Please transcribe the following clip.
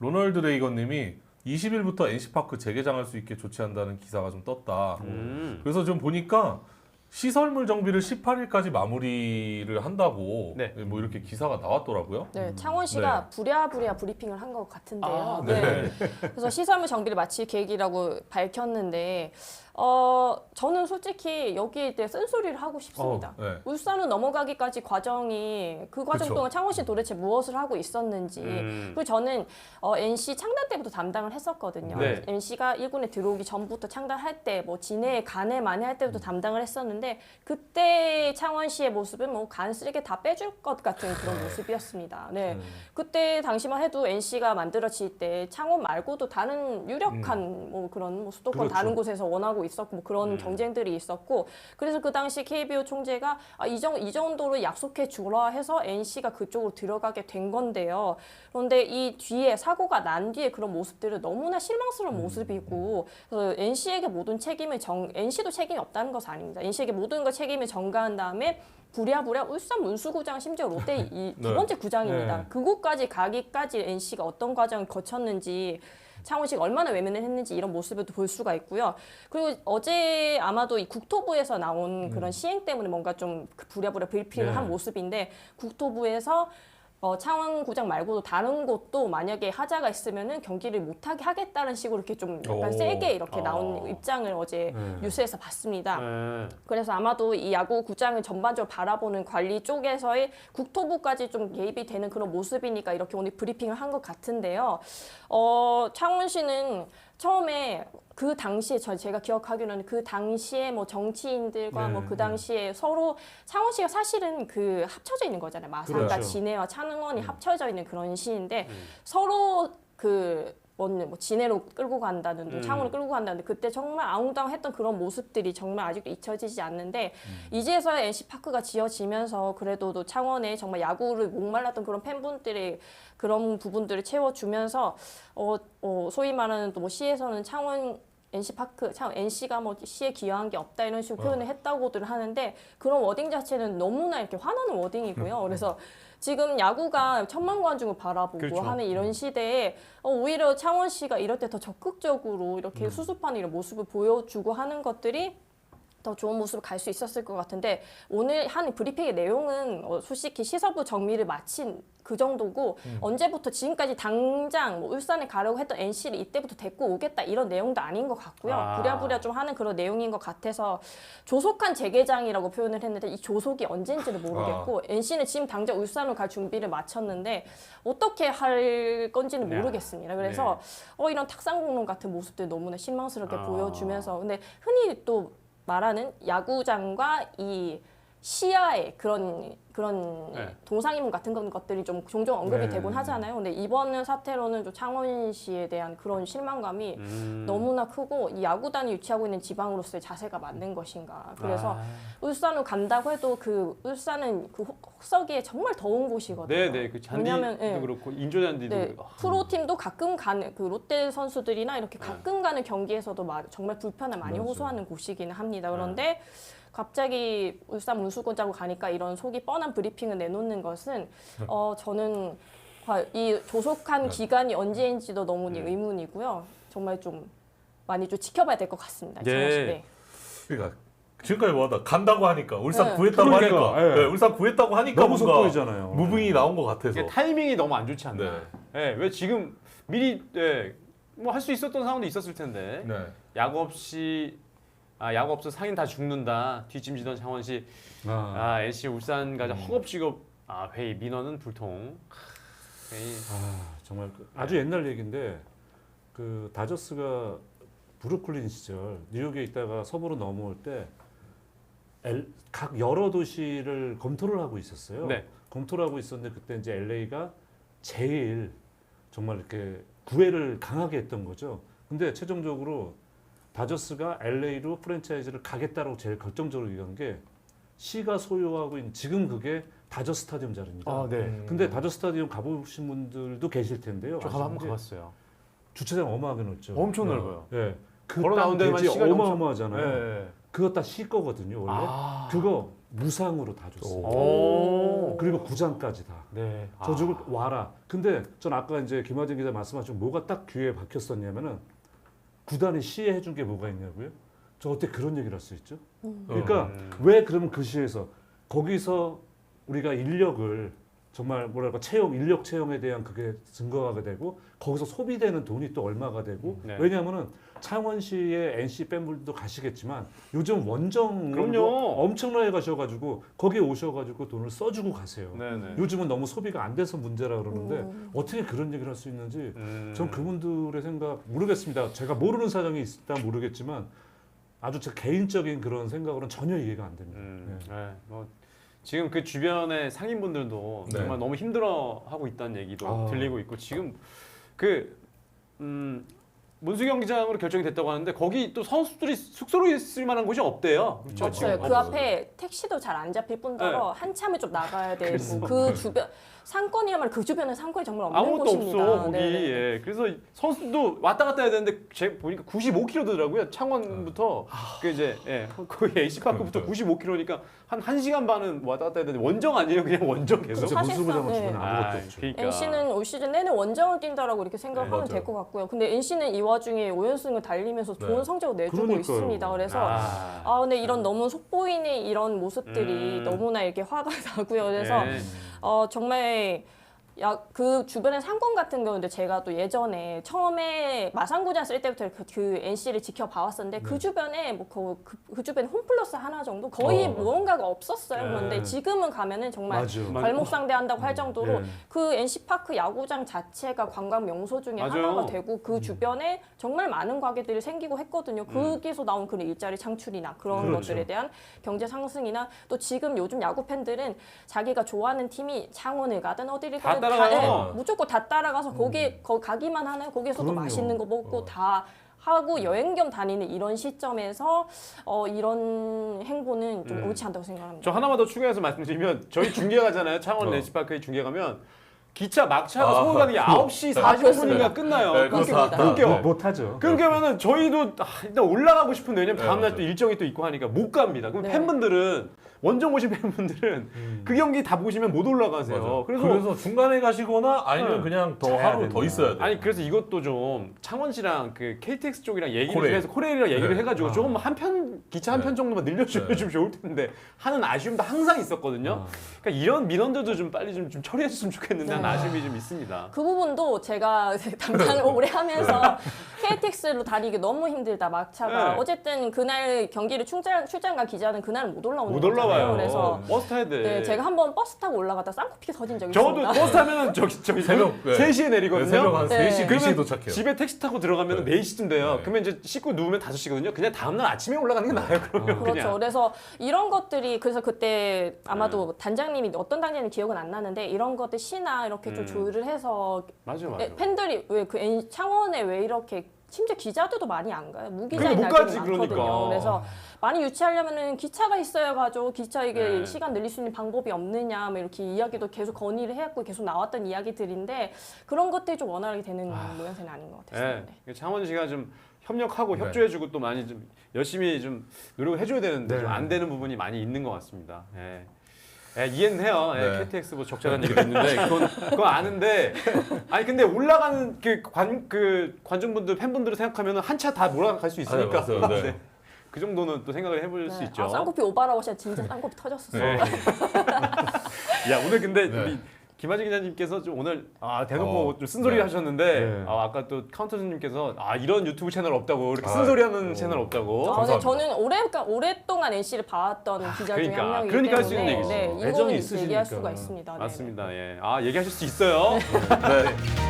로널드 레이건님이 20일부터 NC파크 재개장할 수 있게 조치한다는 기사가 좀 떴다. 음. 그래서 좀 보니까 시설물 정비를 18일까지 마무리를 한다고 네. 뭐 이렇게 기사가 나왔더라고요. 네, 창원시가 부랴부랴 브리핑을 한 것 같은데요. 아, 네. 네. 그래서 시설물 정비를 마칠 계획이라고 밝혔는데, 어, 저는 솔직히 여기에 대해 쓴소리를 하고 싶습니다. 네. 울산으로 넘어가기까지 과정이 그 과정 그쵸. 동안 창원시 도대체 무엇을 하고 있었는지 음. 그리고 저는 어, NC 창단 때부터 담당을 했었거든요. 네. NC가 1군에 들어오기 전부터 창단할 때 뭐 진해 간에 만에 할 때부터 담당을 했었는데 그때 창원시의 모습은 뭐 간 쓰레기 다 빼줄 것 같은 그런 모습이었습니다. 네. 그때 당시만 해도 NC가 만들어질 때 창원 말고도 다른 유력한 뭐 그런 뭐 수도권 그렇죠. 다른 곳에서 원하고 있었고 뭐 그런 음. 경쟁들이 있었고 그래서 그 당시 KBO 총재가 아, 이, 정, 이 정도로 약속해 주라 해서 NC가 그쪽으로 들어가게 된 건데요. 그런데 이 뒤에 사고가 난 뒤에 그런 모습들은 너무나 실망스러운 모습이고 그래서 NC에게 모든 책임을 정 NC도 책임이 없다는 것은 아닙니다. NC에게 모든 걸 책임을 전가한 다음에 부랴부랴 울산 문수구장 심지어 롯데 이 두 네. 번째 구장입니다. 네. 그곳까지 가기까지 NC가 어떤 과정을 거쳤는지 창원시가 얼마나 외면을 했는지 이런 모습을 볼 수가 있고요. 그리고 어제 아마도 이 국토부에서 나온 그런 시행 때문에 뭔가 좀그 부랴부랴 브리핑을 네. 한 모습인데 국토부에서 어, 창원구장 말고도 다른 곳도 만약에 하자가 있으면은 경기를 못하게 하겠다는 식으로 이렇게 좀 약간 오. 세게 이렇게 나온 어. 입장을 어제 네. 뉴스에서 봤습니다. 네. 그래서 아마도 이 야구 구장을 전반적으로 바라보는 관리 쪽에서의 국토부까지 좀 개입이 되는 그런 모습이니까 이렇게 오늘 브리핑을 한 것 같은데요. 어, 창원시는 처음에 그 당시에 저 제가 기억하기로는 그 당시에 뭐 정치인들과 네, 뭐그 네. 당시에 서로 창원 시가 사실은 그 합쳐져 있는 거잖아요. 마산과 그렇죠. 진해와 창원이 합쳐져 있는 그런 시인데 음. 서로 그 뭐뭐 진해로 끌고 간다는 둥 음. 창원을 끌고 간다는 그때 정말 아웅다웅했던 그런 모습들이 정말 아직도 잊혀지지 않는데 음. 이제서야 NC 파크가 지어지면서 그래도 또 창원에 정말 야구를 목말랐던 그런 팬분들의 그런 부분들을 채워주면서 어, 어 소위 말하는 또 뭐 시에서는 창원 NC 파크, 참 NC가 뭐 시에 기여한 게 없다 이런 식으로 표현을 했다고들 하는데 그런 워딩 자체는 너무나 이렇게 화나는 워딩이고요. 그래서 지금 야구가 천만 관중을 바라보고 그렇죠. 하는 이런 시대에 어, 오히려 창원 시가 이럴 때 더 적극적으로 이렇게 수습하는 이런 모습을 보여주고 하는 것들이 더 좋은 모습을 갈수 있었을 것 같은데 오늘 한 브리핑의 내용은 어, 솔직히 시설부 정리를 마친 그 정도고 언제부터 지금까지 당장 뭐 울산에 가려고 했던 NC를 이때부터 데리고 오겠다 이런 내용도 아닌 것 같고요. 아. 부랴부랴 좀 하는 그런 내용인 것 같아서 조속한 재개장이라고 표현을 했는데 이 조속이 언제인지는 모르겠고 NC는 지금 당장 울산으로 갈 준비를 마쳤는데 어떻게 할 건지는 야. 모르겠습니다. 그래서 어, 이런 탁상공론 같은 모습들 너무나 실망스럽게 아. 보여주면서 근데 흔히 또 말하는 야구장과 이 시야의 그런 그런 네. 동상이몽 같은 건 것들이 좀 종종 언급이 네. 되곤 하잖아요. 근데 이번 사태로는 좀 창원시에 대한 그런 실망감이 음. 너무나 크고 이 야구단이 유치하고 있는 지방으로서의 자세가 맞는 것인가. 그래서 아. 울산을 간다고 해도 그 울산은 그 혹- 혹서기에 정말 더운 곳이거든요. 네네 그 잔디도 왜냐면, 예. 그렇고 인조 잔디도 네, 그렇고. 아. 프로팀도 가끔 가는 그 롯데 선수들이나 이렇게 가끔 가는 경기에서도 마- 정말 불편을 많이 맞아요. 호소하는 곳이기는 합니다. 그런데 갑자기 울산 문수권자고 가니까 이런 속이 뻔한 브리핑을 내놓는 것은 어 저는 과- 이 조속한 네. 기간이 언제인지도 너무 음. 의문이고요. 정말 좀 많이 좀 지켜봐야 될 것 같습니다. 네. 네. 그러니까 지금까지 뭐하다 간다고 하니까 울산 네. 구했다고 그러니까, 하니까 예. 네, 울산 구했다고 하니까 너무 속보이잖아요. 무빙이 나온 것 같아서 타이밍이 너무 안 좋지 않나. 네. 예, 왜 지금 미리 예, 뭐할 수 있었던 상황도 있었을 텐데 네. 야구 없이 아 야구 없어 상인 다 죽는다. 뒷짐지던 창원시 아, 아 NC 울산 가자. 허겁지겁. 아 회의 민원은 불통. 하, 회의. 아, 정말 그- 아주 옛날 얘기인데 그 다저스가 브루클린 시절 뉴욕에 있다가 서부로 넘어올 때 각 여러 도시를 검토를 하고 있었어요. 네. 검토를 하고 있었는데 그때 이제 LA가 제일 정말 이렇게 구애를 강하게 했던 거죠. 근데 최종적으로 다저스가 LA로 프랜차이즈를 가겠다라고 제일 결정적으로 얘기한 게 시가 소유하고 있는 지금 그게 다저 스타디움 자리입니다. 아, 네. 음. 근데 다저 스타디움 가보신 분들도 계실 텐데요. 저 한번 가봤어요. 주차장 어마하게 넓죠. 엄청 네. 넓어요. 예. 그 걸어 땅 나온 데만 대지 시간이 엄청- 어마어마하잖아요. 예, 예. 그거 다 시 거거든요, 원래. 아, 그거 무상으로 다 줬어요. 오. 그리고 구장까지 다. 네. 저 주고 와라. 근데 전 아까 이제 김하진 기자 말씀하신 뭐가 딱 귀에 박혔었냐면은 구단이 시해해 준 게 뭐가 있냐고요? 저 어떻게 그런 얘기를 할 수 있죠? 그러니까 음. 왜 그러면 그 시에서 거기서 우리가 인력을 정말 뭐랄까 채용 인력 채용에 대한 그게 증거가 되고 거기서 소비되는 돈이 또 얼마가 되고 네. 왜냐하면은 창원시의 NC 팬분들도 가시겠지만 요즘 원정. 엄청나게 가셔가지고 거기에 오셔가지고 돈을 써주고 가세요. 네네. 요즘은 너무 소비가 안 돼서 문제라 그러는데 음. 어떻게 그런 얘기를 할 수 있는지 음. 전 그분들의 생각 모르겠습니다. 제가 모르는 사정이 있다 모르겠지만 아주 제 개인적인 그런 생각으로는 전혀 이해가 안 됩니다. 음, 네. 네. 뭐 지금 그 주변의 상인분들도 네. 정말 너무 힘들어하고 있다는 얘기도 아. 들리고 있고 지금 그 음, 문수 경기장으로 결정이 됐다고 하는데 거기 또 선수들이 숙소로 있을 만한 곳이 없대요. 그렇죠? 없어요. 지금. 그 앞에 택시도 잘 안 잡힐 뿐더러 한참을 좀 나가야 되고 그 주변 상권이야말로 그 주변에 상권이 정말 없는 아무것도 곳입니다. 없어 거기. 네네. 예. 그래서 선수도 왔다 갔다 해야 되는데 제 보니까 95km더라고요. 창원부터 그 이제 예, 거기 AC 파크부터 95km니까 한 1시간 반은 왔다 갔다 해야 되는데 원정 아니에요? 그냥 원정 계속. 진짜 사실상, 문수부장은 네. 주변에 아무것도 아, 없죠. 그러니까. NC는 올 시즌 내내 원정을 뛴다라고 이렇게 생각하면 네, 될. 것 같고요. 근데 NC는 이와 중에 5연승을 달리면서 좋은 네. 성적을 내주고 그러니까요. 있습니다. 그래서 아. 아 근데 이런 너무 속보이는 이런 모습들이 음. 너무나 이렇게 화가 나고요. 그래서 네. 어 정말 야 그 주변의 상권 같은 경우인데 제가 또 예전에 처음에 마산구장 쓸 때부터 그, 그 NC를 지켜봐왔었는데 그 주변에 뭐그 그, 그 주변에 홈플러스 하나 정도 거의 어. 무언가가 없었어요. 네. 그런데 지금은 가면은 정말 맞아. 맞- 발목 상대한다고 할 정도로 네. 그 NC 파크 야구장 자체가 관광 명소 중에 맞아요. 하나가 되고 그 주변에 정말 많은 가게들이 생기고 했거든요. 거기서 나온 그런 일자리 창출이나 그런 그렇죠. 것들에 대한 경제 상승이나 또 지금 요즘 야구 팬들은 자기가 좋아하는 팀이 창원을 가든 어디를 다 가든 따라가요. 예, 무조건 다 따라가서 거기 거 가기만 하나요? 거기서도 그럼요. 맛있는 거 먹고 어. 다 하고 여행 겸 다니는 이런 시점에서 어, 이런 행보는 좀 음. 옳지 않다고 생각합니다. 저 하나만 더 추가해서 말씀드리면 저희 중계 가잖아요. 창원 어. 렌치파크에 중계 가면 기차 막차가 아, 서울 가는 게 9시 아, 40분인가 그렇습니다. 끝나요. 네, 끊겨. 끊겨. 못, 못 하죠. 그렇게 하면은 저희도 아, 일단 올라가고 싶은데 왜냐면 네, 다음 날 또 맞아요. 일정이 또 있고 하니까 못 갑니다. 그럼 네. 팬분들은 원정 오신 팬분들은 음. 그 경기 다 보시면 못 올라가세요. 그래서, 그래서, 중간에 가시거나 아니면 네. 그냥 더 자야 하루 더 된다. 있어야 돼. 아니 그래서 이것도 좀 창원시랑 그 KTX 쪽이랑 얘기를 코레일. 해서 코레일이랑 얘기를 네. 해가지고 아. 조금 한 편 기차 한 네. 편 정도만 늘려주면 네. 좀 좋을 텐데 하는 아쉬움도 항상 있었거든요. 아. 그러니까 이런 민원들도 좀 빨리 좀, 좀 처리해줬으면 좋겠는데 네. 아쉬움이 좀 있습니다. 그 부분도 제가 담당을 오래 하면서 KTX로 다니기 너무 힘들다 막차가 네. 어쨌든 그날 경기를 출장 출장간 기자는 그날 못 올라오는 못 거잖아요. 올라와요. 그래서 버스 타야 돼. 네, 제가 한 번 버스 타고 올라갔다 쌍코피 터진 적이 저도 있습니다. 버스 타면은 저기 저기 새벽, 네. 3시에 내리거든요. 새벽 한 네. 3시, 4시에 도착해요. 집에 택시 타고 들어가면 네. 4시쯤 돼요. 네. 그러면 이제 씻고 누우면 5시거든요. 그냥 다음날 아침에 올라가는 게 나아요. 그러면 그렇죠. 그냥. 그래서 이런 것들이 그래서 그때 아마도 네. 단장님이 어떤 단장님 기억은 안 나는데 이런 것들 시나 이렇게 좀 음. 조율을 해서 맞아요, 맞아요. 예, 팬들이 왜 그 창원에 왜 이렇게 심지어 기자들도 많이 안 가요. 무기자인 그러니까 못 날들이 많거든요. 그러니까. 그래서 많이 유치하려면은 기차가 있어야 가죠. 기차 이게 네. 시간 늘릴 수 있는 방법이 없느냐, 뭐 이렇게 이야기도 계속 건의를 해왔고 계속 나왔던 이야기들인데 그런 것들이 좀 원활하게 되는 모양새는 아닌 것 같아요. 네. 창원 씨가 좀 협력하고 네. 협조해주고 또 많이 좀 열심히 좀 노력을 해줘야 되는데 네. 좀안 되는 부분이 많이 있는 것 같습니다. 예. 예, 이해는 해요. 예, 네. KTX 뭐 적절한 얘기도 있는데 그건 그건 아는데 아니 근데 올라가는 그관그 관중분들 팬분들을 생각하면 한 차 다 몰아갈 수 있으니까 아, 맞아요. 네. 네. 그 정도는 또 생각을 해볼 수 네. 있죠. 아, 쌍코피 오바라고 하시면 진짜 쌍코피 터졌었어요. 네. 야 오늘 근데 네. 우리 김하진 기자님께서 좀 오늘 아 대놓고 어, 좀 쓴소리 네. 하셨는데 네. 아, 아까 또 카운터님께서 아 이런 유튜브 채널 없다고 이렇게 아, 쓴소리하는 어. 채널 없다고. 아, 네. 저는 오래, 그러니까 오랫동안 NC를 봐왔던 기자 중에 그러니까. 한 명이기 그러니까 할수 때문에 있는 얘기죠. 네, 이거는. 얘기할 수가 있습니다. 네, 맞습니다. 예. 아 얘기하실 수 있어요. 네.